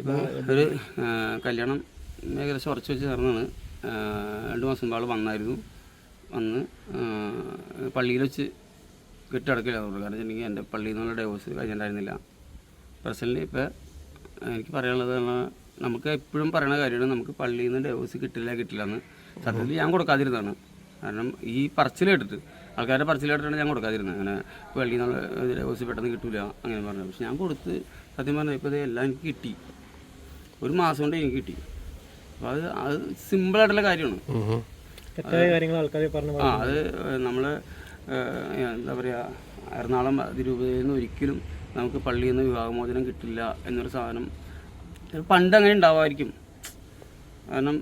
ഇപ്പോൾ ഒരു കല്യാണം ഏകദേശം ഉറച്ചു വെച്ച് നടന്നാണ് രണ്ട് മാസം മുമ്പ് ആൾ വന്നായിരുന്നു. വന്ന് പള്ളിയിൽ വെച്ച് കെട്ടിടക്കില്ല തോന്നുന്നു കാരണം വെച്ചിട്ടുണ്ടെങ്കിൽ എന്റെ പള്ളിയിൽ നിന്നുള്ള ഡൈവോഴ്സ് കഴിഞ്ഞിട്ടുണ്ടായിരുന്നില്ല. പ്രസന്റ് ഇപ്പോൾ എനിക്ക് പറയാനുള്ളത് നമുക്ക് എപ്പോഴും പറയുന്ന കാര്യമാണ് നമുക്ക് പള്ളിയിൽ നിന്ന് ഡൈവോഴ്സ് കിട്ടില്ല കിട്ടില്ല എന്ന്. സത്യത്തിൽ ഞാൻ കൊടുക്കാതിരുന്നതാണ്. കാരണം ഈ പറച്ചിൽ കേട്ടിട്ട് ആൾക്കാരുടെ പറച്ചിൽ ഞാൻ കൊടുക്കാതിരുന്നത്. അങ്ങനെ പള്ളിയിൽ നിന്നുള്ള ഡൈവോഴ്സ് പെട്ടെന്ന് കിട്ടില്ല അങ്ങനെ പറഞ്ഞു. പക്ഷെ ഞാൻ കൊടുത്ത് സത്യം പറഞ്ഞാൽ ഇപ്പോൾ ഇതെല്ലാം എനിക്ക് കിട്ടി. ഒരു മാസം കൊണ്ട് എനിക്ക് കിട്ടി. അപ്പോൾ അത് അത് സിമ്പിളായിട്ടുള്ള കാര്യമാണ്. തെറ്റായ കാര്യങ്ങൾ ആൾക്കാർ പറഞ്ഞു ആ അത് നമ്മൾ എന്താ പറയുക എറണാകുളം അതിരൂപതയിൽ നിന്ന് ഒരിക്കലും നമുക്ക് പള്ളിയിൽ നിന്ന് വിവാഹമോചനം കിട്ടില്ല എന്നൊരു സാധനം. പണ്ട് അങ്ങനെ ഉണ്ടാവുമായിരിക്കും. കാരണം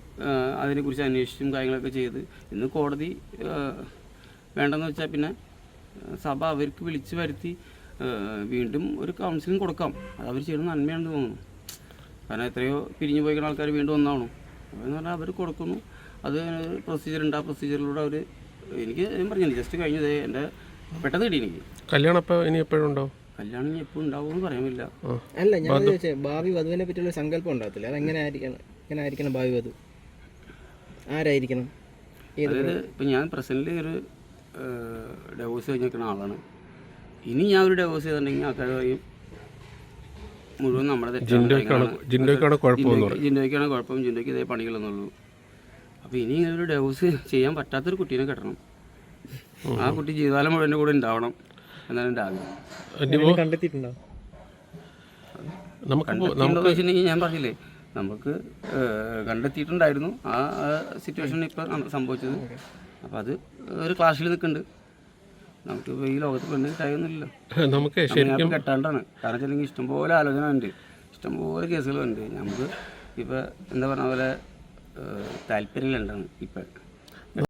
അതിനെക്കുറിച്ച് അന്വേഷിച്ചും കാര്യങ്ങളൊക്കെ ചെയ്ത് ഇന്ന് കോടതി വേണ്ടെന്ന് വെച്ചാൽ പിന്നെ സഭ അവർക്ക് വിളിച്ചു വരുത്തി വീണ്ടും ഒരു കൗൺസിലിംഗ് കൊടുക്കാം. അത് അവർ ചെയ്യുന്ന നന്മയാണെന്ന് തോന്നുന്നു. കാരണം എത്രയോ പിരിഞ്ഞു പോയിക്കുന്ന ആൾക്കാർ വീണ്ടും ഒന്നാവണം. അപ്പോൾ എന്ന് പറഞ്ഞാൽ അവർ കൊടുക്കുന്നു. അത് പ്രൊസീജിയർ ഉണ്ട്. ആ പ്രൊസീജിയറിലൂടെ അവർ എനിക്ക് ഞാൻ പറഞ്ഞില്ല ജസ്റ്റ് കഴിഞ്ഞത് എന്റെ പെട്ടെന്ന് കിട്ടി എനിക്ക്. കല്യാണം അപ്പോൾ ഇനി എപ്പോഴും ഉണ്ടാവും കല്യാണം ഇനി എപ്പോൾ ഉണ്ടാവുമെന്ന് പറയാമില്ല അല്ല ഞാൻ ചോദിച്ചത് ഭാവി വധുവിനെ പറ്റിയുള്ള സങ്കല്പം ഉണ്ടാകത്തില്ല അതെങ്ങനെ ആയിരിക്കണം? എങ്ങനെ ആയിരിക്കണം ഭാവി വധു? ആരായിരിക്കണം? അതായത് ഇപ്പം ഞാൻ പ്രസന്റ് ഒരു ഡൈവോഴ്സ് കഴിഞ്ഞിരിക്കുന്ന ആളാണ്. ഇനി ഞാൻ ഒരു ഡൈവോഴ്സ് ചെയ്തിട്ടുണ്ടെങ്കിൽ ആൾക്കാർ പറയും മുഴുവൻ നമ്മുടെ. ജിൻഡോയ്ക്കാണ് കുഴപ്പമെന്ന് പറയും ജിൻഡോയ്ക്കാണ് കുഴപ്പം ജിൻഡോയ്ക്ക് ഇതേ പണികളെന്നുള്ളൂ. അപ്പോൾ ഇനി ഇങ്ങനെ ഒരു ഡൗസ് ചെയ്യാൻ പറ്റാത്തൊരു കുട്ടീനെ കെട്ടണം. ആ കുട്ടി ജീവിതകാലം മുഴുവൻ എന്റെ കൂടെ ഉണ്ടാവണം എന്നാണ് എന്റെ ആഗ്രഹം. കണ്ടെത്തിയിട്ടുണ്ടോ? നമുക്ക് ഞാൻ പറഞ്ഞില്ലേ നമുക്ക് കണ്ടെത്തിയിട്ടുണ്ടായിരുന്നു ആ സിറ്റുവേഷൻ ഇപ്പം സംഭവിച്ചത്. അപ്പോൾ അത് ഒരു ക്ലാസ്സിൽ നിൽക്കുന്നുണ്ട്. നമുക്ക് ഈ ലോകത്ത് പെണ്ണ് കിട്ടായൊന്നുമില്ലല്ലോ. നമുക്ക് ശരിക്കും കെട്ടാണ്ടാണ്. കാരണം വെച്ചിട്ടുണ്ടെങ്കിൽ ഇഷ്ടംപോലെ ആലോചന ഉണ്ട്. ഇഷ്ടംപോലെ കേസുകളുണ്ട്. നമുക്ക് ഇപ്പോൾ എന്താ പറഞ്ഞ പോലെ താല്പര്യമില്ലാണ്ടാണ് ഇപ്പം.